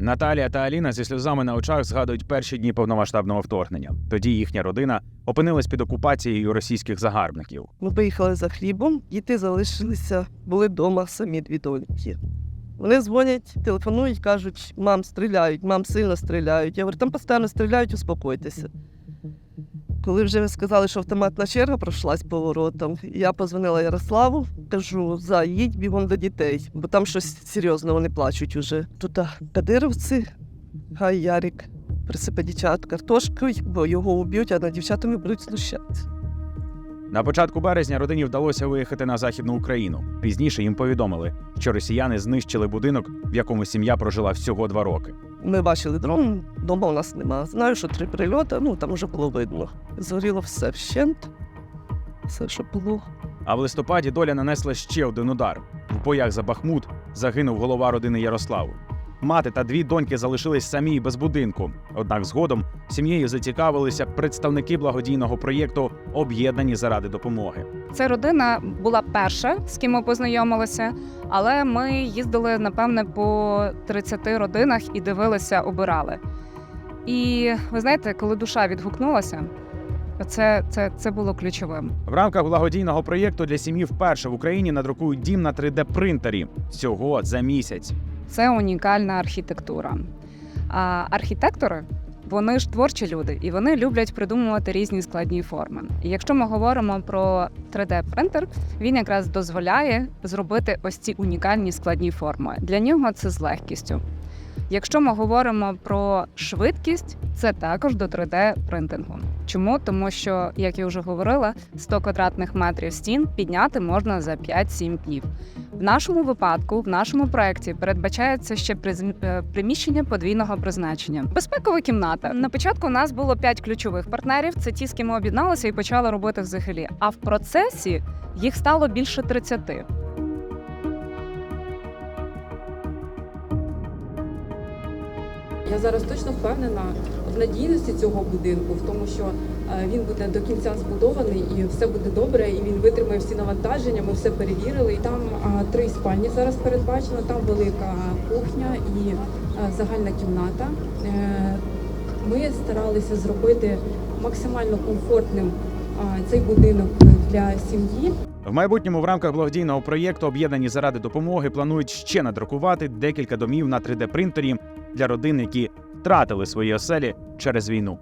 Наталія та Аліна зі сльозами на очах згадують перші дні повномасштабного вторгнення. Тоді їхня родина опинилась під окупацією російських загарбників. Ми поїхали за хлібом, діти залишилися, були вдома самі дві доньки. Вони дзвонять, телефонують, кажуть, мам, стріляють, мам сильно стріляють. Я говорю, там постійно стріляють, успокойтеся. Коли вже сказали, що автоматна черга пройшлась поворотом, я позвонила Ярославу, кажу, заїдь бігом до дітей, бо там щось серйозно, вони плачуть уже. Тут кадировці, хай Ярик присипе дівчат картошкою, бо його уб'ють, а над дівчатами будуть знущатися. На початку березня родині вдалося виїхати на західну Україну. Пізніше їм повідомили, що росіяни знищили будинок, в якому сім'я прожила всього два роки. Ми бачили дрон, дома у нас нема. Знаю, що три прильоти, ну там вже було видно. Згоріло все вщент, все, що було. А в листопаді доля нанесла ще один удар. В боях за Бахмут загинув голова родини Ярослав. Мати та дві доньки залишились самі без будинку. Однак згодом сім'єю зацікавилися представники благодійного проєкту Об'єднані заради допомоги. Ця родина була перша, з ким ми познайомилися, але ми їздили, напевне, по 30 родинах і дивилися, обирали. І ви знаєте, коли душа відгукнулася, це, це, це було ключовим. В рамках благодійного проєкту для сім'ї вперше в Україні надрукують дім на 3D-принтері всього за місяць. Це унікальна архітектура. А архітектори вони ж творчі люди, і вони люблять придумувати різні складні форми. І якщо ми говоримо про 3D-принтер, він якраз дозволяє зробити ось ці унікальні складні форми. Для нього це з легкістю. Якщо ми говоримо про швидкість, це також до 3D-принтингу. Чому? Тому що, як я вже говорила, 100 квадратних метрів стін підняти можна за 5-7 днів. В нашому випадку, в нашому проєкті передбачається ще е, приміщення подвійного призначення. Безпекова кімната. На початку у нас було 5 ключових партнерів. Це ті, з ким ми об'єдналися і почали робити взагалі. А в процесі їх стало більше 30. Я зараз точно впевнена в надійності цього будинку, в тому, що е, він буде до кінця збудований і все буде добре, і він витримає всі навантаження. Ми все перевірили. І там три спальні зараз передбачено. Там велика кухня і е, загальна кімната. Е, Ми старалися зробити максимально комфортним цей будинок для сім'ї. В майбутньому в рамках благодійного проєкту Об'єднані заради допомоги планують ще надрукувати декілька домів на 3D-принтері для родин, які втратили свої оселі через війну.